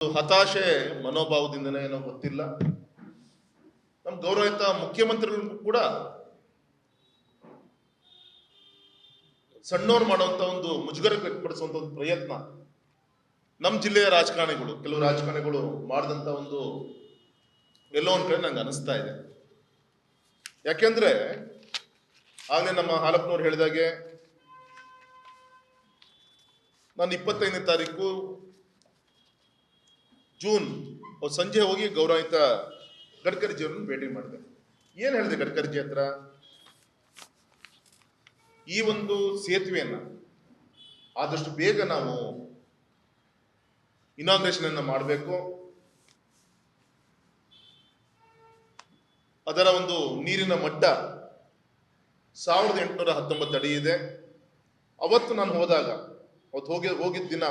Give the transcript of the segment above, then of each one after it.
ಹತಾಶೆ ಮನೋಭಾವದಿಂದನೇ ಏನೋ ಗೊತ್ತಿಲ್ಲ. ನಮ್ಮ ಗೌರವಿತ ಮುಖ್ಯಮಂತ್ರಿಗಳಿಗೂ ಕೂಡ ಸಣ್ಣವ್ರು ಮಾಡುವಂತ ಒಂದು ಮುಜುಗರ ವ್ಯಕ್ತಪಡಿಸುವಂತ ಒಂದು ಪ್ರಯತ್ನ ನಮ್ಮ ಜಿಲ್ಲೆಯ ರಾಜಕಾರಣಿಗಳು, ಕೆಲವು ರಾಜಕಾರಣಿಗಳು ಮಾಡಿದಂತ ಒಂದು ಎಲ್ಲೋ ಒಂದ್ ಕಡೆ ನಂಗೆ ಅನಿಸ್ತಾ ಇದೆ. ಯಾಕೆಂದ್ರೆ ಆಗಲೇ ನಮ್ಮ ಹಾಲಪ್ಪನವ್ರು ಹೇಳಿದಾಗೆ, ನಾನು ಇಪ್ಪತ್ತೈದನೇ ತಾರೀಕು ಜೂನ್, ಅವ್ರು ಸಂಜೆ ಹೋಗಿ ಗೌರವಿತ ಗಡ್ಕರಿಜಿಯವರನ್ನು ಭೇಟಿ ಮಾಡಿದೆ. ಏನು ಹೇಳಿದೆ ಗಡ್ಕರಿಜಿ ಹತ್ರ? ಈ ಒಂದು ಸೇತುವೆಯನ್ನ, ಆದಷ್ಟು ಬೇಗ ನಾವು ಇನಾಗ್ರೇಷನ್ ಅನ್ನ ಮಾಡಬೇಕು. ಅದರ ಒಂದು ನೀರಿನ ಮಟ್ಟ ಸಾವಿರದ ಎಂಟುನೂರ ಹತ್ತೊಂಬತ್ತು ಅಡಿ ಇದೆ. ಅವತ್ತು ನಾನು ಹೋದಾಗ, ಅವತ್ತು ಹೋಗಿ, ಹೋಗಿದ್ದ ದಿನ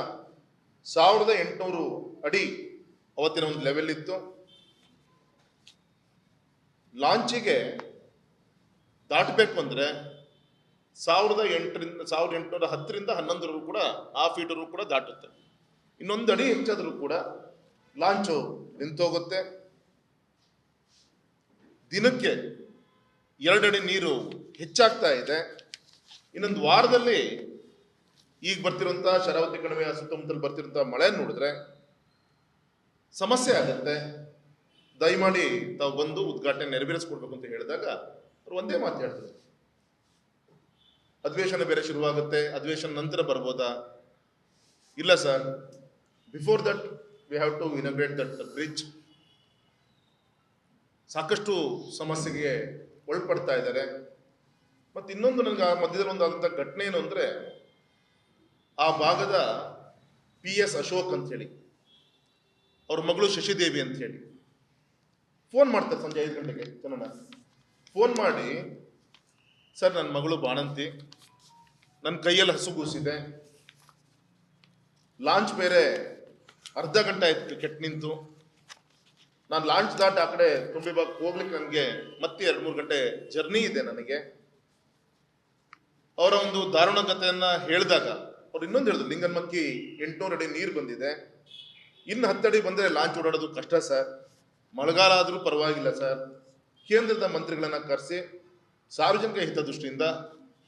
ಸಾವಿರದ ಎಂಟುನೂರು ಅಡಿ ಅವತ್ತಿನ ಒಂದು ಲೆವೆಲ್ ಇತ್ತು. ಲಾಂಚಿಗೆ ದಾಟಬೇಕು ಅಂದರೆ ಸಾವಿರದ ಎಂಟರಿಂದ, ಸಾವಿರದ ಎಂಟುನೂರ ಹತ್ತರಿಂದ ಹನ್ನೊಂದರವರೆಗೂ ಕೂಡ ಆ ಫೀಟರು ಕೂಡ ದಾಟುತ್ತೆ. ಇನ್ನೊಂದು ಅಡಿ ಹೆಚ್ಚಾದರೂ ಕೂಡ ಲಾಂಚು ನಿಂತೋಗುತ್ತೆ. ದಿನಕ್ಕೆ ಎರಡಡಿ ನೀರು ಹೆಚ್ಚಾಗ್ತಾ ಇದೆ. ಇನ್ನೊಂದು ವಾರದಲ್ಲಿ ಈಗ ಬರ್ತಿರುವಂತಹ, ಶರಾವತಿ ಕಣಿವೆಯ ಸುತ್ತಮುತ್ತಲು ಬರ್ತಿರುವಂತಹ ಮಳೆ ನೋಡಿದ್ರೆ ಸಮಸ್ಯೆ ಆಗುತ್ತೆ. ದಯಮಾಡಿ ತಾವು ಬಂದು ಉದ್ಘಾಟನೆ ನೆರವೇರಿಸ್ಕೊಡ್ಬೇಕು ಅಂತ ಹೇಳಿದಾಗ ಅವ್ರು ಒಂದೇ ಮಾತು ಹೇಳಿದ್ರು ಅಧಿವೇಶನ ಬೇರೆ ಶುರುವಾಗುತ್ತೆ ಅಧಿವೇಶನ ನಂತರ ಬರ್ಬೋದಾ? ಇಲ್ಲ sir. Before that, we have to integrate that bridge. ಸಾಕಷ್ಟು ಸಮಸ್ಯೆಗೆ ಒಳಪಡ್ತಾ ಇದ್ದಾರೆ. ಮತ್ತೆ ಇನ್ನೊಂದು ನನಗೆ ಆ ಮಧ್ಯದಲ್ಲಿ ಒಂದು ಆದಂಥ ಘಟನೆ ಏನು ಅಂದರೆ, ಆ ಭಾಗದ ಪಿ ಎಸ್ ಅಶೋಕ್ ಅಂತ ಹೇಳಿ ಅವ್ರ ಮಗಳು ಶಶಿದೇವಿ ಅಂತ ಹೇಳಿ. ಫೋನ್ ಮಾಡ್ತಾರೆ ಸಂಜೆ ಐದು ಗಂಟೆಗೆ ಜನನ. ಫೋನ್ ಮಾಡಿ, ಸರ್ ನನ್ನ ಮಗಳು ಬಾಣಂತಿ. ನನ್ನ ಕೈಯಲ್ಲಿ ಹಸುಗೂಸಿದೆ ಲಾಂಚ್ ಬೇರೆ ಅರ್ಧ ಗಂಟೆ ಆಯ್ತು ಕೆಟ್ಟು ನಿಂತು. ನಾನು ಲಾಂಚ್ ದಾಟ ಆ ಕಡೆ ತುಂಬಿ ಭಾಗ ಹೋಗ್ಲಿಕ್ಕೆ ನನಗೆ ಮತ್ತೆ ಎರಡು ಮೂರು ಗಂಟೆ ಜರ್ನಿ ಇದೆ ನನಗೆ. ಅವರ ಒಂದು ದಾರುಣ ಕಥೆಯನ್ನು ಹೇಳಿದಾಗ, ಅವ್ರು ಇನ್ನೊಂದು ಹೇಳಿದ್ರು, ಲಿಂಗನ್ಮಕ್ಕಿ ಎಂಟುನೂರು ಅಡಿ ನೀರು ಬಂದಿದೆ. ಇನ್ನು ಹತ್ತಡಿ ಬಂದರೆ ಲಾಂಚ್ ಓಡಾಡೋದು ಕಷ್ಟ ಸರ್ ಮಳೆಗಾಲ ಆದರೂ ಪರವಾಗಿಲ್ಲ ಸರ್ ಕೇಂದ್ರದ ಮಂತ್ರಿಗಳನ್ನು ಕರೆಸಿ ಸಾರ್ವಜನಿಕ ಹಿತದೃಷ್ಟಿಯಿಂದ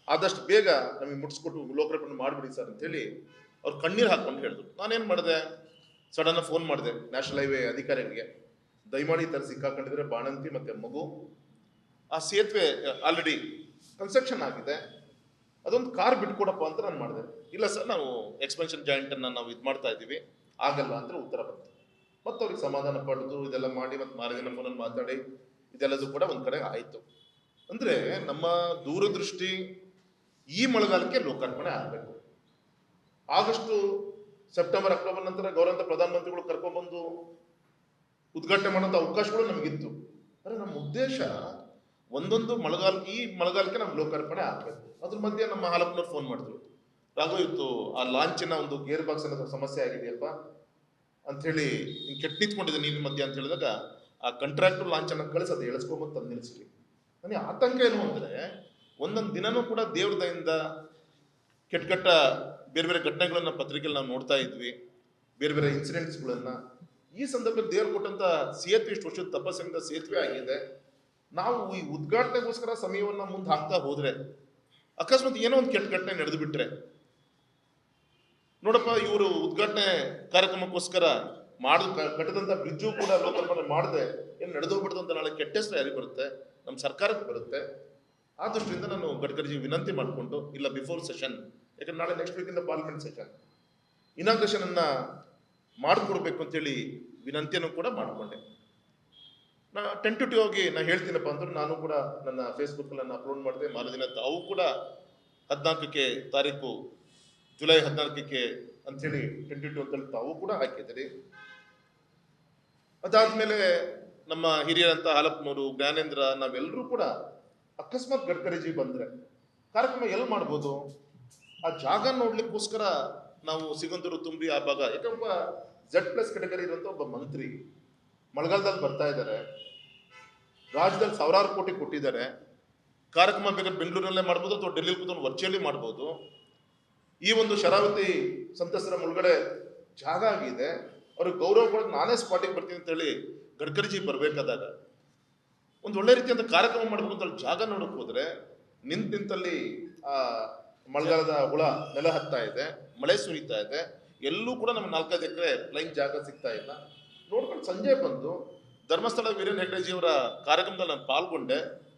ಆದಷ್ಟು ಬೇಗ ನಮಗೆ ಮುಟ್ಸ್ಕೊಟ್ಟು ಲೋಕಾರ್ಪಣೆ ಮಾಡಿಬಿಡಿ ಸರ್ ಅಂತೇಳಿ ಅವ್ರು ಕಣ್ಣೀರು ಹಾಕ್ಕೊಂಡು ಹೇಳಿದ್ರು. ನಾನೇನು ಮಾಡಿದೆ? ಸಡನ್ನಾಗಿ ಫೋನ್ ಮಾಡಿದೆ ನ್ಯಾಷನಲ್ ಹೈವೇ ಅಧಿಕಾರಿಗಳಿಗೆ. ದಯಮಾಡಿ ಥರ ಸಿಕ್ಕಾಕೊಂಡಿದ್ರೆ ಬಾಣಂತಿ ಮತ್ತು ಮಗು. ಆ ಸೇತುವೆ ಆಲ್ರೆಡಿ ಕನ್ಸ್ಟ್ರಕ್ಷನ್ ಆಗಿದೆ. ಅದೊಂದು ಕಾರ್ ಬಿಟ್ಕೊಡಪ್ಪ ಅಂತ ನಾನು ಮಾಡಿದೆ. ಇಲ್ಲ ಸರ್ ನಾವು ಎಕ್ಸ್ಪೆನ್ಷನ್ ಜಾಯಿಂಟನ್ನು ನಾವು ಇದು ಮಾಡ್ತಾ ಇದ್ದೀವಿ. ಆಗಲ್ಲ ಅಂದ್ರೆ ಉತ್ತರ ಬಂತು ಮತ್ತೆ ಅವ್ರಿಗೆ ಸಮಾಧಾನ ಪಡೆದು ಇದೆಲ್ಲ ಮಾಡಿ ಮತ್ತೆ ಮಾರದಿನ ಫೋನಲ್ಲಿ ಮಾತಾಡಿ, ಇದೆಲ್ಲದೂ ಕೂಡ ಒಂದ್ ಕಡೆ ಆಯ್ತು. ಅಂದ್ರೆ ನಮ್ಮ ದೂರದೃಷ್ಟಿ ಈ ಮಳೆಗಾಲಕ್ಕೆ ಲೋಕಾರ್ಪಣೆ ಆಗಬೇಕು. ಆಗಸ್ಟು, ಸೆಪ್ಟೆಂಬರ್, ಅಕ್ಟೋಬರ್ ನಂತರ ಗೌರವಂತ ಪ್ರಧಾನಮಂತ್ರಿಗಳು ಕರ್ಕೊಂಡ್ಬಂದು ಉದ್ಘಾಟನೆ ಮಾಡೋಂಥ ಅವಕಾಶಗಳು ನಮಗಿತ್ತು. ಆದರೆ ನಮ್ಮ ಉದ್ದೇಶ ಒಂದೊಂದು ಮಳೆಗಾಲ ಈ ಮಳೆಗಾಲಕ್ಕೆ ನಮ್ಗೆ ಲೋಕಾರ್ಪಣೆ ಆಗಬೇಕು. ಅದ್ರ ಮಧ್ಯೆ ನಮ್ಮ ಹಾಲಪ್ಪನವ್ರು ಫೋನ್ ಮಾಡಿದ್ರು. ರಾಘವ ಇವತ್ತು ಆ ಲಾಂಚಿನ ಒಂದು ಗೇರ್ ಬಾಕ್ಸ್ ಅನ್ನೋ ಸಮಸ್ಯೆ ಆಗಿದೆಯಪ್ಪ ಅಂಥೇಳಿ ಹಿಂಗೆ ಕೆಟ್ಟ ನಿಂತ್ಕೊಂಡಿದೆ ನೀರಿನ ಮಧ್ಯ ಅಂತ ಹೇಳಿದಾಗ ಆ ಕಾಂಟ್ರಾಕ್ಟರ್ ಲಾಂಚ್ ಅನ್ನ ಕಳಿಸಿ ಅದು ಎಳಿಸ್ಕೊಂಬಂದು ತಂದು ನಿಲ್ಲಿಸಿ ನನಗೆ ಆತಂಕ ಏನು ಅಂದ್ರೆ ಒಂದೊಂದು ದಿನನೂ ಕೂಡ ದೇವ್ರ ದಯಿಂದ ಕೆಟ್ಟ ಕೆಟ್ಟ ಬೇರೆ ಬೇರೆ ಘಟನೆಗಳನ್ನ ಪತ್ರಿಕೆಯಲ್ಲಿ ನಾವು ನೋಡ್ತಾ ಇದ್ವಿ, ಬೇರೆ ಬೇರೆ ಇನ್ಸಿಡೆಂಟ್ಸ್ಗಳನ್ನ ಈ ಸಂದರ್ಭದಲ್ಲಿ ದೇವ್ರು ಕೊಟ್ಟಂತ ಸೇತುವೆ ಇಷ್ಟು ವರ್ಷದ ತಪಸ್ಸಿನಿಂದ ಸೇತುವೆ ಆಗಿದೆ. ನಾವು ಈ ಉದ್ಘಾಟನೆಗೋಸ್ಕರ ಸಮಯವನ್ನ ಮುಂದೆ ಹಾಕ್ತಾ ಹೋದ್ರೆ ಅಕಸ್ಮಾತ್ ಏನೋ ಒಂದು ಕೆಟ್ಟ ಘಟನೆ ನಡೆದು ಬಿಟ್ರೆ ನೋಡಪ್ಪ, ಇವರು ಉದ್ಘಾಟನೆ ಕಾರ್ಯಕ್ರಮಕ್ಕೋಸ್ಕರ ಮಾಡ ಕಟ್ಟಿದಂತ ಬ್ರಿಡ್ಜು ಕೂಡ ಲೋಕಾರ್ಪಣೆ ಮಾಡದೆ, ಏನು ನಡೆದೋಗ್ಬಿಡ್ತು ಅಂತ ನಾಳೆ ಕೆಟ್ಟ ಹೆಸರು ಯಾರಿಗೆ ಬರುತ್ತೆ? ನಮ್ಮ ಸರ್ಕಾರಕ್ಕೆ ಬರುತ್ತೆ. ಆ ದೃಷ್ಟಿಯಿಂದ ನಾನು ಗಡ್ಕರಿಜಿ ವಿನಂತಿ ಮಾಡಿಕೊಂಡು, ಇಲ್ಲ ಬಿಫೋರ್ ಸೆಷನ್ ಯಾಕಂದ್ರೆ ನಾಳೆ ನೆಕ್ಸ್ಟ್ ವೀಕಿಂದ ಪಾರ್ಲಿಮೆಂಟ್ ಸೆಷನ್ ಇನಾಗ್ರೇಷನ್ ಅನ್ನ ಮಾಡಿಕೊಡ್ಬೇಕು ಅಂತೇಳಿ ವಿನಂತಿಯನ್ನು ಕೂಡ ಮಾಡಿಕೊಂಡೆ. ನಾ ಟೆಂಟೇಟಿವ್ ಆಗಿ ನಾ ಹೇಳ್ತೀನಪ್ಪ ಅಂದ್ರೆ ನಾನು ಕೂಡ ನನ್ನ ಫೇಸ್ಬುಕ್ ನಾನು ಅಪ್ಲೋಡ್ ಮಾಡಿದೆ. ಮಾರದಿನ ತಾವು ಕೂಡ ಹದಿನಾಲ್ಕಕ್ಕೆ ತಾರೀಕು ಜುಲೈ ಹದಿನಾಲ್ಕಕ್ಕೆ ಅಂಥೇಳಿ ಟೆಂಟೇಟಿವ್ ಅಂತ ತಾವು ಕೂಡ ಹಾಕಿದ್ದೀರಿ. ಅದಾದ್ಮೇಲೆ ನಮ್ಮ ಹಿರಿಯರಂತ ಹಾಲಪ್ಪನವರು, ಜ್ಞಾನೇಂದ್ರ, ನಾವೆಲ್ಲರೂ ಕೂಡ ಅಕಸ್ಮಾತ್ ಗಡ್ಕರಿಜಿ ಬಂದ್ರೆ ಕಾರ್ಯಕ್ರಮ ಎಲ್ಲಿ ಮಾಡ್ಬೋದು? ಆ ಜಾಗ ನೋಡ್ಲಿಕ್ಕೋಸ್ಕರ ನಾವು ಸಿಗಂದೂರು ತುಂಬಿ ಆ ಭಾಗ ಯಾಕೆ ಒಬ್ಬ ಜೆಡ್ ಪ್ಲಸ್ ಕೆಟಗರಿ ಇರುವಂತ ಒಬ್ಬ ಮಂತ್ರಿ ಮಳೆಗಾಲದಲ್ಲಿ ಬರ್ತಾ ಇದ್ದಾರೆ. ರಾಜ್ಯದಲ್ಲಿ ಸಾವಿರಾರು ಕೋಟಿ ಕೊಟ್ಟಿದ್ದಾರೆ. ಕಾರ್ಯಕ್ರಮ ಬೇಕಾದ್ರೆ ಬೆಂಗಳೂರಲ್ಲೇ ಮಾಡ್ಬೋದು ಅಥವಾ ಡೆಲ್ಲಿ ಕೂತ್ಕೊಂಡು ವರ್ಚುವಲಿ ಮಾಡ್ಬೋದು. ಈ ಒಂದು ಶರಾವತಿ ಸಂತಸರ ಮುಳುಗಡೆ ಜಾಗ ಆಗಿದೆ. ಅವ್ರಿಗೆ ಗೌರವ ಕೊಡೋಕೆ ನಾನೇ ಸ್ಪಾಟಿಗೆ ಬರ್ತೀನಿ ಅಂತ ಹೇಳಿ ಗಡ್ಕರಿಜಿ ಬರಬೇಕಾದಾಗ ಒಂದು ಒಳ್ಳೆ ರೀತಿಯಂತ ಕಾರ್ಯಕ್ರಮ ಮಾಡಬೇಕು ಅಂತ ಜಾಗ ನೋಡಕ್ ಹೋದ್ರೆ ನಿಂತ ನಿಂತಲ್ಲಿ, ಆ, ಮಳೆಗಾಲದ ಹುಳ ನೆಲ ಹತ್ತಾ ಇದೆ, ಮಳೆ ಸುರಿತಾ ಇದೆ. ಎಲ್ಲೂ ಕೂಡ ನಮ್ಗೆ ನಾಲ್ಕೈದು ಎಕರೆ ಲೈನ್ ಜಾಗ ಸಿಗ್ತಾ ಇಲ್ಲ. ನೋಡ್ಕೊಂಡು ಸಂಜೆ ಬಂದು ಧರ್ಮಸ್ಥಳ ವೀರೇನ್ ಹೆಗ್ಡೆಜಿ ಅವರ ಕಾರ್ಯಕ್ರಮದಲ್ಲಿ ನಾನು ಪಾಲ್ಗೊಂಡೆ.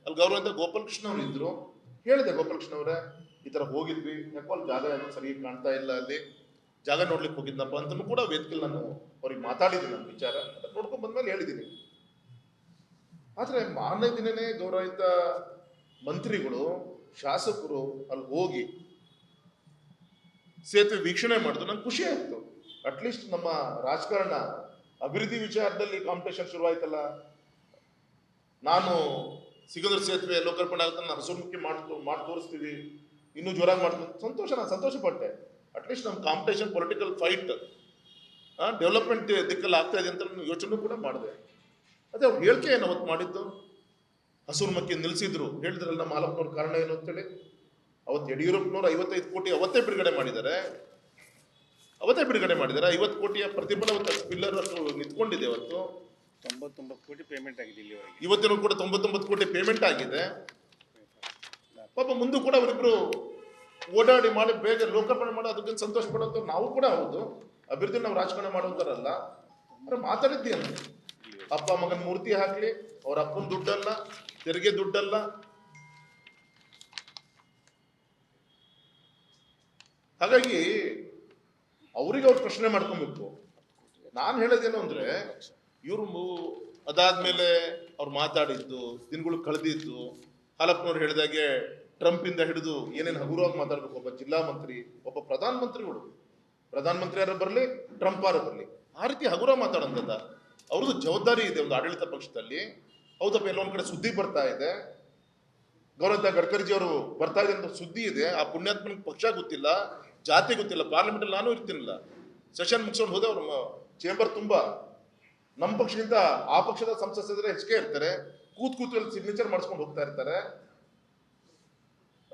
ಅಲ್ಲಿ ಗೌರವ ಗೋಪಾಲಕೃಷ್ಣ ಅವರು ಇದ್ರು. ಹೇಳಿದೆ ಗೋಪಾಲಕೃಷ್ಣ ಅವರೇ ಈ ಥರ ಹೋಗಿದ್ವಿ. ಯಾಕೋ ಅಲ್ಲಿ ಜಾಗ ಏನೋ ಸರಿ ಕಾಣ್ತಾ ಇಲ್ಲ ಅಲ್ಲಿ. ಜಾಗ ನೋಡ್ಲಿಕ್ಕೆ ಹೋಗಿದ್ನಪ್ಪ ಅಂತಲೂ ಕೂಡ ವೇದಿಕೆಲಿ ನಾನು ಅವ್ರಿಗೆ ಮಾತಾಡಿದ್ವಿ ನನ್ನ ವಿಚಾರ. ನೋಡ್ಕೊಂಡ್ ಬಂದ್ಮೇಲೆ ಹೇಳಿದ್ದೀನಿ. ಆದರೆ ಮಾರನೇ ದಿನನೇ ಗೌರವಿತ ಮಂತ್ರಿಗಳು, ಶಾಸಕರು ಅಲ್ಲಿ ಹೋಗಿ ಸೇತುವೆ ವೀಕ್ಷಣೆ ಮಾಡಿದ್ರು. ನಂಗೆ ಖುಷಿ ಆಯ್ತು. ಅಟ್ಲೀಸ್ಟ್ ನಮ್ಮ ರಾಜಕಾರಣ ಅಭಿವೃದ್ಧಿ ವಿಚಾರದಲ್ಲಿ ಕಾಂಪಿಟೇಷನ್ ಶುರುವಾಯ್ತಲ್ಲ. ನಾನು ಸಿಗಂದ್ರ ಸೇತುವೆ ಲೋಕಾರ್ಪಣೆ ಆಗುತ್ತೆ ನಾನು ಹಸುಮುಖಿ ಮಾಡಿ ಮಾಡಿ ತೋರಿಸ್ತೀವಿ ಇನ್ನೂ ಜೋರಾಗಿ ಮಾಡ್ತೀನಿ ಸಂತೋಷ ನಾನು ಸಂತೋಷ ಪಟ್ಟೆ ಅಟ್ಲೀಸ್ಟ್ ನಮ್ಮ ಕಾಂಪಿಟೇಷನ್ ಪೊಲಿಟಿಕಲ್ ಫೈಟ್ ಡೆವಲಪ್ಮೆಂಟ್ ದಿಕ್ಕಲ್ಲಿ ಆಗ್ತಾ ಇದೆ ಅಂತ ನಾನು ಯೋಚನೆ ಕೂಡ ಮಾಡಿದೆ. ಅದೇ ಅವ್ರು ಹೇಳಿಕೆ ಏನು ಅವತ್ತು ಮಾಡಿದ್ದು? ಹಸುರು ಮಕ್ಕಿ ನಿಲ್ಲಿಸಿದ್ರು ಹೇಳಿದ್ರಲ್ಲ ನಮ್ಮ ಮಾಲಪ್ಪನವ್ರ ಕಾರಣ ಏನು ಅಂತೇಳಿ? ಅವತ್ತು ಯಡಿಯೂರಪ್ಪನವ್ರು ಐವತ್ತೈದು ಕೋಟಿ ಅವತ್ತೇ ಬಿಡುಗಡೆ ಮಾಡಿದ್ದಾರೆ. ಅವತ್ತೇ ಬಿಡುಗಡೆ ಮಾಡಿದ್ದಾರೆ. ಐವತ್ತು ಕೋಟಿಯ ಪ್ರತಿಫಲ ಅವತ್ತು ಪಿಲ್ಲರ್ ನಿಂತ್ಕೊಂಡಿದೆ ಅವತ್ತು. ತೊಂಬತ್ತೊಂಬತ್ತು ಕೋಟಿ ಪೇಮೆಂಟ್ ಆಗಿದೆ ಇವತ್ತಿನೂ ಕೂಡ ತೊಂಬತ್ತೊಂಬತ್ತು ಕೋಟಿ ಪೇಮೆಂಟ್ ಆಗಿದೆ. ಪಾಪ ಮುಂದೂ ಕೂಡ ಅವರಿಬ್ರು ಓಡಾಡಿ ಮಾಡಿ ಬೇಗ ಲೋಕಾರ್ಪಣೆ ಮಾಡಿ ಅದಕ್ಕೆ ಸಂತೋಷ ಪಡುವಂತ ನಾವು ಕೂಡ ಹೌದು. ಅಭಿವೃದ್ಧಿ ನಾವು ರಾಜಕಾರಣ ಮಾಡುವಂತಾರಲ್ಲ ಅಂದ್ರೆ ಮಾತಾಡಿದ್ದೇನು ಅಪ್ಪ ಮಗನ ಮೂರ್ತಿ ಹಾಕ್ಲಿ, ಅವ್ರ ಅಪ್ಪನ ದುಡ್ಡಲ್ಲ ತೆರಿಗೆ ದುಡ್ಡಲ್ಲ ಹಾಗಾಗಿ ಅವ್ರಿಗೆ ಅವ್ರು ಪ್ರಶ್ನೆ ಮಾಡ್ಕೊಬೇಕು. ನಾನು ಹೇಳೋದೇನು ಅಂದ್ರೆ, ಇವರು ಅದಾದ್ಮೇಲೆ ಅವ್ರು ಮಾತಾಡಿದ್ದು, ದಿನಗಳು ಕಳೆದಿದ್ದು. ಹಾಲಪ್ಪನವ್ರು ಹೇಳಿದಾಗೆ ಟ್ರಂಪ್ ಇಂದ ಹಿಡಿದು ಏನೇನು ಹಗುರವಾಗಿ ಮಾತಾಡ್ಬೇಕು ಒಬ್ಬ ಜಿಲ್ಲಾ ಮಂತ್ರಿ, ಒಬ್ಬ ಪ್ರಧಾನ ಮಂತ್ರಿಗಳು ಪ್ರಧಾನ ಮಂತ್ರಿ ಯಾರು ಬರಲಿ, ಟ್ರಂಪ್ ಯಾರು ಬರಲಿ? ಆ ರೀತಿ ಹಗುರ ಮಾತಾಡೋಂಥದ್ದ ಅವ್ರದ್ದು ಜವಾಬ್ದಾರಿ ಇದೆ ಒಂದು ಆಡಳಿತ ಪಕ್ಷದಲ್ಲಿ. ಹೌದಪ್ಪ ಎಲ್ಲೊಂದು ಕಡೆ ಸುದ್ದಿ ಬರ್ತಾ ಇದೆ. ಗೌರವ ಗಡ್ಕರಿಜಿ ಅವರು ಬರ್ತಾ ಇದೆ ಅಂತ ಸುದ್ದಿ ಇದೆ. ಆ ಪುಣ್ಯಾತ್ಮನ ಪಕ್ಷ ಗೊತ್ತಿಲ್ಲ, ಜಾತಿ ಗೊತ್ತಿಲ್ಲ ಪಾರ್ಲಿಮೆಂಟ್ ಅಲ್ಲಿ ನಾನು ಇರ್ತೀನಿಲ್ಲ. ಸೆಷನ್ ಮುಗಿಸ್ಕೊಂಡು ಹೋದೆ ಅವ್ರ ಚೇಂಬರ್ ತುಂಬಾ. ನಮ್ಮ ಪಕ್ಷದಿಂದ ಆ ಪಕ್ಷದ ಸಂಸದರೇ ಹೆಚ್ಚಿಗೆ ಇರ್ತಾರೆ. ಕೂತ್ ಕೂತು ಅಲ್ಲಿ ಸಿಗ್ನೇಚರ್ ಮಾಡಿಸ್ಕೊಂಡು ಹೋಗ್ತಾ ಇರ್ತಾರೆ.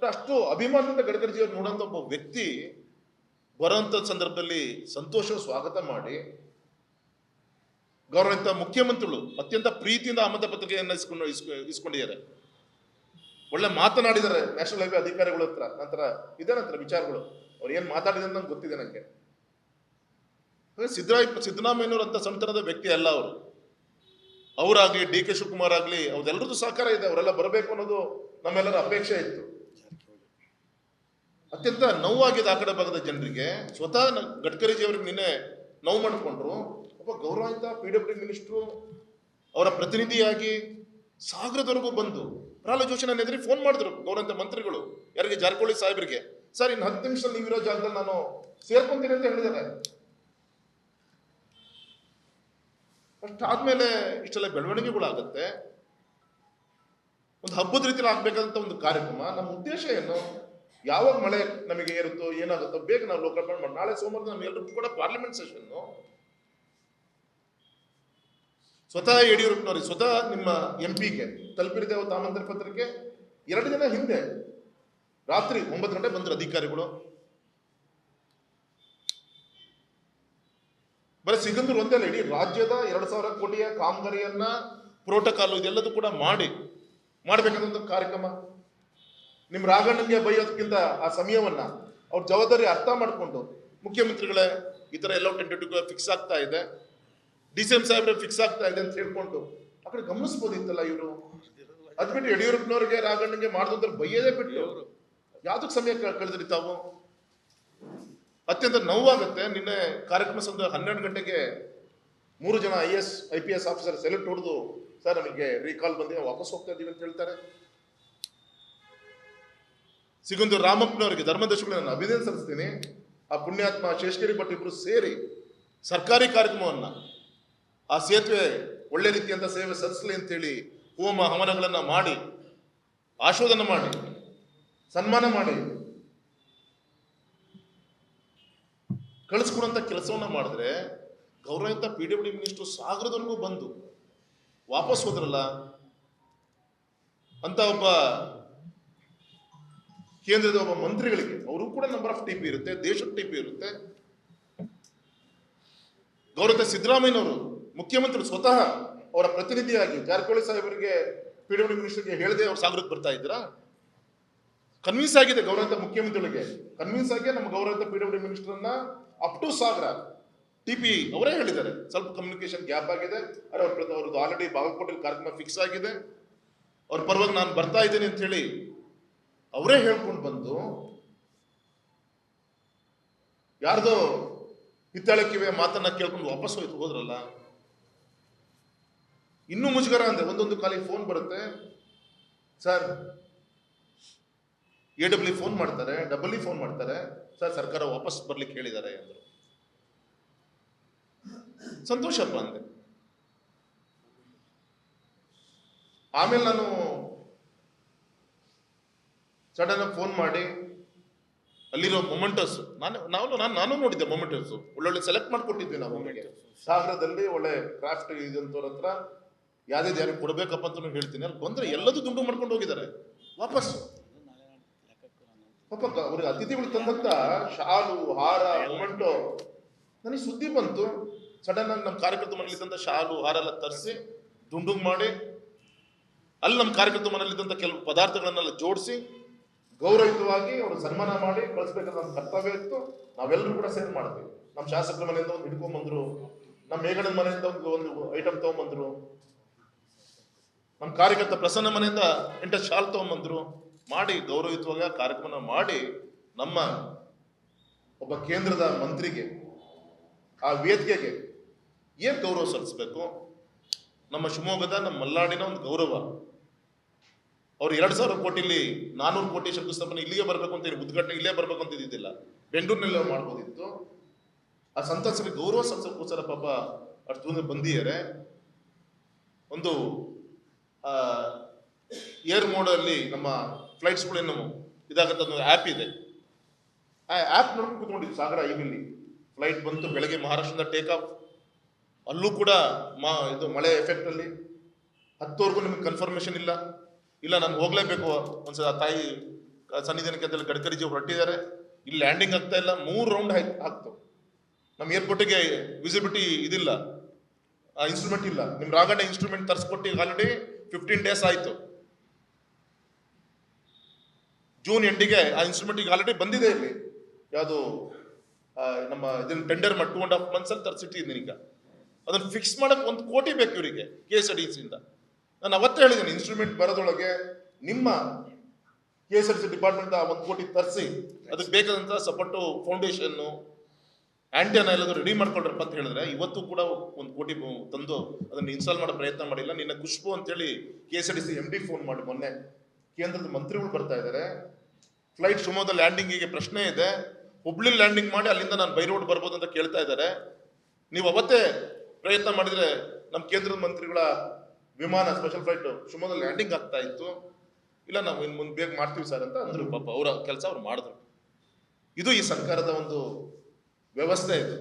ಅಷ್ಟು ಅಭಿಮಾನದಿಂದ ಗಡ್ಕರಿಜಿ ಜೀವನ ನೋಡೋಂಥ ಒಬ್ಬ ವ್ಯಕ್ತಿ ಬರೋಂಥ ಸಂದರ್ಭದಲ್ಲಿ ಸಂತೋಷ, ಸ್ವಾಗತ ಮಾಡಿ ಗೌರವಿತ ಮುಖ್ಯಮಂತ್ರಿಗಳು ಅತ್ಯಂತ ಪ್ರೀತಿಯಿಂದ ಆಮದ ಪತ್ರಿಕೆಯನ್ನು ಇಸ್ಕೊಂಡು ಇಸ್ಕೊ- ಇಸ್ಕೊಂಡಿದ್ದಾರೆ. ಒಳ್ಳೆ ಮಾತನಾಡಿದ್ದಾರೆ ನ್ಯಾಷನಲ್ ಹೈವೇ ಅಧಿಕಾರಿಗಳ ಹತ್ರ, ನಂತರ ಇದೆ ನಂತರ ವಿಚಾರಗಳು. ಅವ್ರು ಏನು ಮಾತಾಡಿದೆ ಅಂತ ನಂಗೆ ಗೊತ್ತಿದೆ ನನಗೆ ಸಿದ್ದರಾಯ ಸಿದ್ದರಾಮಯ್ಯನವರು ಅಂತ ಸಂತರದ ವ್ಯಕ್ತಿ ಅಲ್ಲ ಅವರು. ಅವರಾಗ್ಲಿ, ಡಿ ಕೆ ಶಿವಕುಮಾರ್ ಆಗಲಿ ಅವ್ರದ್ದೆಲ್ಲರದ್ದು ಸಹಕಾರ ಇದೆ, ಅವರೆಲ್ಲ ಬರಬೇಕು ಅನ್ನೋದು ನಮ್ಮೆಲ್ಲರ ಅಪೇಕ್ಷೆ ಇತ್ತು. ಅತ್ಯಂತ ನೋವಾಗಿದೆ ಆ ಕಡೆ ಭಾಗದ ಜನರಿಗೆ ಸ್ವತಃ ಗಡ್ಕರಿಜಿಯವ್ರಿಗೆ ನಿನ್ನೆ ನೋವು ಮಾಡಿಕೊಂಡ್ರು. ಒಬ್ಬ ಗೌರವಾನ್ವಿತ ಪಿ ಡಬ್ಲ್ಯೂ ಮಿನಿಸ್ಟ್ರು ಅವರ ಪ್ರತಿನಿಧಿಯಾಗಿ ಸಾಗರದವರೆಗೂ ಬಂದು ಪ್ರಹ್ಲಾದ್ ಜೋಶಿ ನನ್ನ ಎದುರಿಗೆ ಫೋನ್ ಮಾಡಿದ್ರು ಗೌರವಂತ ಮಂತ್ರಿಗಳು, ಯಾರಿಗೆ ಜಾರಕಿಹೊಳಿ ಸಾಹೇಬರಿಗೆ. ಸರ್, ಇನ್ನು ಹತ್ತು ನಿಮಿಷದಲ್ಲಿ ನೀವಿರೋ ಜಾಗದಲ್ಲಿ ನಾನು ಸೇರ್ಕೊಂತೀನಿ ಅಂತ ಹೇಳಿದ್ದಾರೆ. ಅಷ್ಟಾದ್ಮೇಲೆ ಇಷ್ಟೆಲ್ಲ ಬೆಳವಣಿಗೆಗಳಾಗತ್ತೆ ಒಂದು ಹಬ್ಬದ ರೀತಿಯಲ್ಲಿ ಆಗಬೇಕಂತ ಒಂದು ಕಾರ್ಯಕ್ರಮ. ನಮ್ಮ ಉದ್ದೇಶ ಏನು? ಯಾವಾಗ ಮಳೆ ನಮಗೆ ಏರುತ್ತೋ, ಏನಾಗುತ್ತೋ, ಬೇಗ ನಾವು ಲೋಕಾರ್ಪಣೆ ಮಾಡಿ, ನಾಳೆ ಸೋಮವಾರ ನಮ್ಗೆಲ್ರಿಗೂ ಕೂಡ ಪಾರ್ಲಿಮೆಂಟ್ ಸೆಷನ್ನು ಸ್ವತಃ ಯಡಿಯೂರಪ್ಪನವ್ರಿಗೆ ಸ್ವತಃ ನಿಮ್ಮ ಎಂ ಪಿಗೆ ತಲುಪಿರಿದೆ ತಾಮಂತ್ರ ಆಮಂತ್ರಣ ಪತ್ರಿಕೆ ಎರಡು ದಿನ ಹಿಂದೆ, ರಾತ್ರಿ ಒಂಬತ್ತು ಗಂಟೆ ಬಂದರು ಅಧಿಕಾರಿಗಳು. ಬರೀ ಸಿಗಂದೂರು ಒಂದೇ ಇಡೀ ರಾಜ್ಯದ ಎರಡು ಸಾವಿರ ಕೋಟಿಯ ಕಾಮಗಾರಿಯನ್ನ ಪ್ರೋಟೋಕಾಲ್ ಇದೆಲ್ಲದೂ ಕೂಡ ಮಾಡಿ, ಮಾಡಬೇಕಾದಂತ ಕಾರ್ಯಕ್ರಮ. ನಿಮ್ ರಾಗಣ್ಣನಿಗೆ ಬೈಯೋದಕ್ಕಿಂತ ಆ ಸಮಯವನ್ನ ಅವ್ರ ಜವಾಬ್ದಾರಿ ಅರ್ಥ ಮಾಡಿಕೊಂಡು ಮುಖ್ಯಮಂತ್ರಿಗಳೇ ಈ ಥರ ಎಲ್ಲ ಟೆಂಟೇಟಿವ್ ಫಿಕ್ಸ್ ಆಗ್ತಾ ಇದೆ. ಡಿ ಸಿ ಎಂ ಸಾಹೇಬ್ರೆ ಫಿಕ್ಸ್ ಆಗ್ತಾ ಇದೆ ಅಂತ ಹೇಳ್ಕೊಂಡು ಆ ಕಡೆ ಗಮನಿಸ್ಬೋದಿತ್ತಲ್ಲ ಇವರು? ಅದ್ಬಿಟ್ಟು ಯಡಿಯೂರಪ್ಪನವ್ರಿಗೆ ರಾಘಣ್ಣಗೆ ಮಾಡಿದ್ರೆ ಬೈಯದೇ ಬಿಟ್ಟು. ಯಾವ್ದಕ್ ಸಮಯ ಕಳೆದ್ರಿ ತಾವು? ಅತ್ಯಂತ ನೋವಾಗುತ್ತೆ. ನಿನ್ನೆ ಕಾರ್ಯಕ್ರಮ ಸಂದ ಹನ್ನೆರಡು ಗಂಟೆಗೆ ಮೂರು ಜನ I S, I P S officer select ಹೊಡೆದು ಸರ್, ನಮಗೆ ರೀಕಾಲ್ ಬಂದಿದೆ, ವಾಪಸ್ ಹೋಗ್ತಾ ಇದ್ದೀವಿ ಅಂತ ಹೇಳ್ತಾರೆ. ಸಿಗೊಂದು ರಾಮಪ್ಪನವರಿಗೆ ಧರ್ಮದರ್ಶಿಗಳು ನಾನು ಅಭಿನಂದನೆ ಸಲ್ಲಿಸ್ತೀನಿ. ಆ ಪುಣ್ಯಾತ್ಮ ಶೇಷಗಿರಿ ಭಟ್ ಇಬ್ಬರು ಸೇರಿ ಸರ್ಕಾರಿ ಕಾರ್ಯಕ್ರಮವನ್ನು, ಆ ಸೇತುವೆ ಒಳ್ಳೆ ರೀತಿಯಂತ ಸೇವೆ ಸಲ್ಲಿಸಲಿ ಅಂತೇಳಿ ಹೋಮ ಹವನಗಳನ್ನು ಮಾಡಿ, ಆಶೋಧನೆ ಮಾಡಿ, ಸನ್ಮಾನ ಮಾಡಿ ಕಳಿಸ್ಕೊಡುವಂಥ ಕೆಲಸವನ್ನ ಮಾಡಿದ್ರೆ ಗೌರವಂತ ಪಿ ಡಬ್ಲ್ಯೂ ಮಿನಿಸ್ಟರ್ ಸಾಗರದವರೆಗೂ ಬಂದು ವಾಪಸ್ ಹೋದ್ರಲ್ಲ, ಅಂತ ಒಬ್ಬ ಕೇಂದ್ರದ ಒಬ್ಬ ಮಂತ್ರಿಗಳಿಗೆ, ಅವರು ಕೂಡ ನಂಬರ್ ಆಫ್ ಟಿ ಪಿ ಇರುತ್ತೆ, ದೇಶದ ಟಿ ಪಿ ಇರುತ್ತೆ. ಗೌರವ ಸಿದ್ದರಾಮಯ್ಯನವರು, ಮುಖ್ಯಮಂತ್ರಿ ಸ್ವತಃ ಅವರ ಪ್ರತಿನಿಧಿಯಾಗಿ, ಜಾರಕಿಹೊಳಿ ಸಾಹೇಬರಿಗೆ ಪಿ ಡಬ್ಲ್ಯೂ ಮಿನಿಸ್ಟರ್ಗೆ ಹೇಳದೆ ಅವ್ರು ಸಾಗರಕ್ಕೆ ಬರ್ತಾ ಇದ್ದೀರಾ? ಕನ್ವಿನ್ಸ್ ಆಗಿದೆ ಗೌರವಂತ ಮುಖ್ಯಮಂತ್ರಿಗಳಿಗೆ. ಕನ್ವಿನ್ಸ್ ಆಗಿ ನಮ್ಮ ಗೌರವಂತ P W ಮಿನಿಸ್ಟರ್ನ up to Sagar T P ಅವರೇ ಹೇಳಿದ್ದಾರೆ. ಸ್ವಲ್ಪ ಕಮ್ಯುನಿಕೇಶನ್ ಗ್ಯಾಪ್ ಆಗಿದೆ. ಅವ್ರದ್ದು ಆಲ್ರೆಡಿ ಬಾಗಲಕೋಟೆ ಕಾರ್ಯಕ್ರಮ ಫಿಕ್ಸ್ ಆಗಿದೆ. ಅವ್ರ ಪರವಾಗಿ ನಾನು ಬರ್ತಾ ಇದ್ದೀನಿ ಅಂತ ಹೇಳಿ ಅವರೇ ಹೇಳ್ಕೊಂಡು ಬಂದು, ಯಾರ್ದೋ ಹಿತ್ತಾಳಕ್ಕಿವೆ ಮಾತನ್ನ ಕೇಳ್ಕೊಂಡು ವಾಪಸ್ ಹೋಯ್ತು, ಹೋದ್ರಲ್ಲ? ಇನ್ನೂ ಮುಜುಗರ ಅಂದ್ರೆ ಒಂದೊಂದು ಕಾಲಿಗೆ ಫೋನ್ ಬರುತ್ತೆ. ಸರ್ ಎ ಡಬ್ಲ್ಯೂ ಫೋನ್ ಮಾಡ್ತಾರೆ ಡಬಲ್ ಫೋನ್ ಮಾಡ್ತಾರೆ. ಸರ್, ಸರ್ಕಾರ ವಾಪಸ್ ಬರ್ಲಿಕ್ಕೆ ಹೇಳಿದ್ದಾರೆ ಅಂದರು. ಸಂತೋಷಪ್ಪ ಅಂದೆ. ಆಮೇಲೆ ನಾನು ಸಡನ್ ಆಗಿ ಫೋನ್ ಮಾಡಿ ಅಲ್ಲಿರೋ ಮೊಮೆಂಟಸ್ ನಾನು ನಾವು ನಾನು ನಾನು ನೋಡಿದ್ದೆ ಮೊಮೆಂಟಸ್ ಒಳ್ಳೊಳ್ಳೆ ಸೆಲೆಕ್ಟ್ ಮಾಡ್ಕೊಟ್ಟಿದ್ವಿ ನಾವು ಸಾಗರದಲ್ಲಿ ಒಳ್ಳೆ ಕ್ರಾಫ್ಟ್ ಇದಂತವ್ರ ಹತ್ರ ಯಾವ್ದು ಯಾರಿಗೆ ಕೊಡ್ಬೇಕಪ್ಪ ಅಂತ ಹೇಳ್ತೀನಿ. ಅಲ್ಲಿ ಬಂದ್ರೆ ಎಲ್ಲದೂ ದುಂಡು ಮಾಡ್ಕೊಂಡು ಹೋಗಿದ್ದಾರೆ. ವಾಪಸ್. ಪಾಪ ಅವ್ರಿಗೆ ಅತಿಥಿಗಳು ತಂದಂತ ಶಾಲು ಹಾರ ಮೊಮೆಂಟು ನನಗೆ ಸುದ್ದಿ ಬಂತು. ಸಡನ್ ಆಗಿ ನಮ್ಮ ಕಾರ್ಯಕರ್ತ ತಂದ ಶಾಲು ಹಾರ ಎಲ್ಲ ತರಿಸಿ ದುಂಡು ಮಾಡಿ ಅಲ್ಲಿ ನಮ್ಮ ಕಾರ್ಯಕರ್ತ ಮನೇಲಿದ್ದಂಥ ಕೆಲವು ಪದಾರ್ಥಗಳನ್ನೆಲ್ಲ ಜೋಡಿಸಿ ಗೌರವಯುತವಾಗಿ ಅವರು ಸನ್ಮಾನ ಮಾಡಿ ಕಳಿಸ್ಬೇಕಂತ ನಮ್ಮ ಕರ್ತವ್ಯ ಇತ್ತು. ನಾವೆಲ್ಲರೂ ಕೂಡ ಸೇರಿ ಮಾಡಿದ್ವಿ ನಮ್ಮ ಶಾಸಕರ ಮನೆಯಿಂದ ಒಂದು ಹಿಡ್ಕೊಂಬಂದ್ರು ನಮ್ಮ ಮೇಘಣ್ಣನ ಮನೆಯಿಂದ ಒಂದು ಒಂದು ಐಟಮ್ ತಗೊಂಬಂದ್ರು. ನಮ್ಮ ಕಾರ್ಯಕರ್ತ ಪ್ರಸನ್ನ ಮನೆಯಿಂದ ಎಂಟ ಶಾಲ್ ತಗೊಂಬಂದ್ರು. ಮಾಡಿ ಗೌರವಯುತವಾಗಿ ಕಾರ್ಯಕ್ರಮ ಮಾಡಿ ನಮ್ಮ ಒಬ್ಬ ಕೇಂದ್ರದ ಮಂತ್ರಿಗೆ, ಆ ವೇದಿಕೆಗೆ ಏನು ಗೌರವ ಸಲ್ಲಿಸ್ಬೇಕು? ನಮ್ಮ ಶಿವಮೊಗ್ಗದ, ನಮ್ಮ ಮಲ್ಲಾಡಿನ ಒಂದು ಗೌರವ. ಅವ್ರು ಎರಡು ಸಾವಿರ ಕೋಟಿಲಿ ನಾನೂರು ಕೋಟಿ ಶಂಕುಸ್ಥಾಪನೆ ಇಲ್ಲಿಗೆ ಬರಬೇಕು ಅಂತ ಉದ್ಘಾಟನೆ ಇಲ್ಲೇ ಬರಬೇಕು ಅಂತ ಇದ್ದಿದ್ದಿಲ್ಲ. ಬೆಂಗಳೂರಿನಲ್ಲಿ ಮಾಡ್ಬೋದಿತ್ತು. ಆ ಸಂತಸರಿಗೆ ಗೌರವ ಸಲ್ಲಿಸೋಕ್ಕೋಸ್ಕರ ಪಾಪ ಅಷ್ಟು ದೂರ ಬಂದಿದ್ದಾರೆ. ಒಂದು ಏರ್ ಮೋಡಲ್ಲಿ ನಮ್ಮ ಫ್ಲೈಟ್ಸ್ಗಳೇನು ಇದಾಗುತ್ತೆ ಒಂದು ಆ್ಯಪ್ ಇದೆ. ಆ ಆ್ಯಪ್ ನೋಡ್ಕೊಂಡು ಕೂತ್ಕೊಂಡಿದ್ವಿ ಸಾಗರ ಇಲ್ಲಿ ಫ್ಲೈಟ್ ಬಂತು, ಬೆಳಗ್ಗೆ ಮಹಾರಾಷ್ಟ್ರದಿಂದ ಟೇಕ್ ಆಫ್ ಅಲ್ಲೂ ಕೂಡ ಮಾ, ಇದು ಮಳೆ ಎಫೆಕ್ಟಲ್ಲಿ ಹತ್ತುವರೆಗೂ ನಿಮಗೆ ಕನ್ಫರ್ಮೇಷನ್ ಇಲ್ಲ. ಇಲ್ಲ, ನಾನು ಹೋಗ್ಲೇಬೇಕು. ಒಂದ್ಸಲ ತಾಯಿ ಸನ್ನಿಧಾನಕ್ಕೆ ಅಂತೇಳಿ ಗಡ್ಕರಿಜಿ ಹೊರಟಿದ್ದಾರೆ. ಇಲ್ಲಿ ಲ್ಯಾಂಡಿಂಗ್ ಆಗ್ತಾ ಇಲ್ಲ. ಮೂರು ರೌಂಡ್ ಹಾಕ್ತು ನಮ್ಮ ಏರ್ಪೋರ್ಟಿಗೆ ವಿಸಿಬಿಲಿಟಿ ಇದಿಲ್ಲ. ಇನ್ಸ್ಟ್ರೂಮೆಂಟ್ ಇಲ್ಲ. ನಿಮ್ಮ ರಾಗಣ್ಣ ಇನ್ಸ್ಟ್ರೂಮೆಂಟ್ ತರಿಸ್ಕೊಟ್ಟು ಆಲ್ರೆಡಿ ಫಿಫ್ಟೀನ್ ಡೇಸ್ ಆಯಿತು. ಜೂನ್ ಎಂಡಿಗೆ ಆ ಇನ್ಸ್ಟ್ರೂಮೆಂಟ್ ಈಗ ಆಲ್ರೆಡಿ ಬಂದಿದೆ ಇಲ್ಲಿ. ಯಾವುದು ನಮ್ಮ ಇದನ್ನು ಟೆಂಡರ್ ಮಾಡಿ ಟೂ ಅಂಡ್ ಹಾಫ್ ಮಂತ್ಸ್ ಅಲ್ಲಿ ತರಿಸಿಟ್ಟಿದ್ದೀನಿ ಈಗ. ಅದನ್ನು ಫಿಕ್ಸ್ ಮಾಡಕ್ ಒಂದು ಕೋಟಿ ಬೇಕು ಇವರಿಗೆ ಕೆ ಎಸ್ ಇಂದ. ನಾನು ಅವತ್ತೇ ಹೇಳಿದ್ದೀನಿ ಇನ್ಸ್ಟ್ರೂಮೆಂಟ್ ಬರೋದೊಳಗೆ ನಿಮ್ಮ K S R C department ಒಂದು ಕೋಟಿ ತರಿಸಿ, ಅದಕ್ಕೆ ಬೇಕಾದಂಥ ಸಪೋರ್ಟು ಫೌಂಡೇಶನ್ನು ಆಂಟಿಯನ್ನ ಎಲ್ಲಾದರೂ ರೆಡಿ ಮಾಡ್ಕೊಳ್ರಪ್ಪ ಅಂತ ಹೇಳಿದ್ರೆ, ಇವತ್ತು ಕೂಡ ಒಂದು ಕೋಟಿ ತಂದು ಅದನ್ನು ಇನ್ಸ್ಟಾಲ್ ಮಾಡೋ ಪ್ರಯತ್ನ ಮಾಡಿಲ್ಲ. ನಿನ್ನ ಖುಷ್ಬು ಅಂತೇಳಿ K S R D C M D phone ಮಾಡಿ ಮೊನ್ನೆ. ಕೇಂದ್ರದ ಮಂತ್ರಿಗಳು ಬರ್ತಾ ಇದ್ದಾರೆ. ಫ್ಲೈಟ್ ಶಿವಮೊಗ್ಗದ ಲ್ಯಾಂಡಿಂಗಿಗೆ ಪ್ರಶ್ನೆ ಇದೆ. ಹುಬ್ಳಿ ಲ್ಯಾಂಡಿಂಗ್ ಮಾಡಿ ಅಲ್ಲಿಂದ ನಾನು ಬೈ ರೋಡ್ ಬರ್ಬೋದು ಅಂತ ಕೇಳ್ತಾ ಇದ್ದಾರೆ. ನೀವು ಅವತ್ತೇ ಪ್ರಯತ್ನ ಮಾಡಿದರೆ ನಮ್ಮ ಕೇಂದ್ರದ ಮಂತ್ರಿಗಳ ವಿಮಾನ ಸ್ಪೆಷಲ್ ಫ್ಲೈಟ್ ಶಿವಮೊಗ್ಗ ಲ್ಯಾಂಡಿಂಗ್ ಆಗ್ತಾ ಇತ್ತು. ಇಲ್ಲ, ನಾವು ಇನ್ನು ಮುಂದೆ ಬೇಗ ಮಾಡ್ತೀವಿ ಸರ್ ಅಂತ ಅಂದ್ರು ಪಾಪ, ಅವರ ಕೆಲಸ ಅವ್ರು ಮಾಡಿದ್ರು. ಇದು ಈ ಸರ್ಕಾರದ ಒಂದು ವ್ಯವಸ್ಥೆ ಇದು.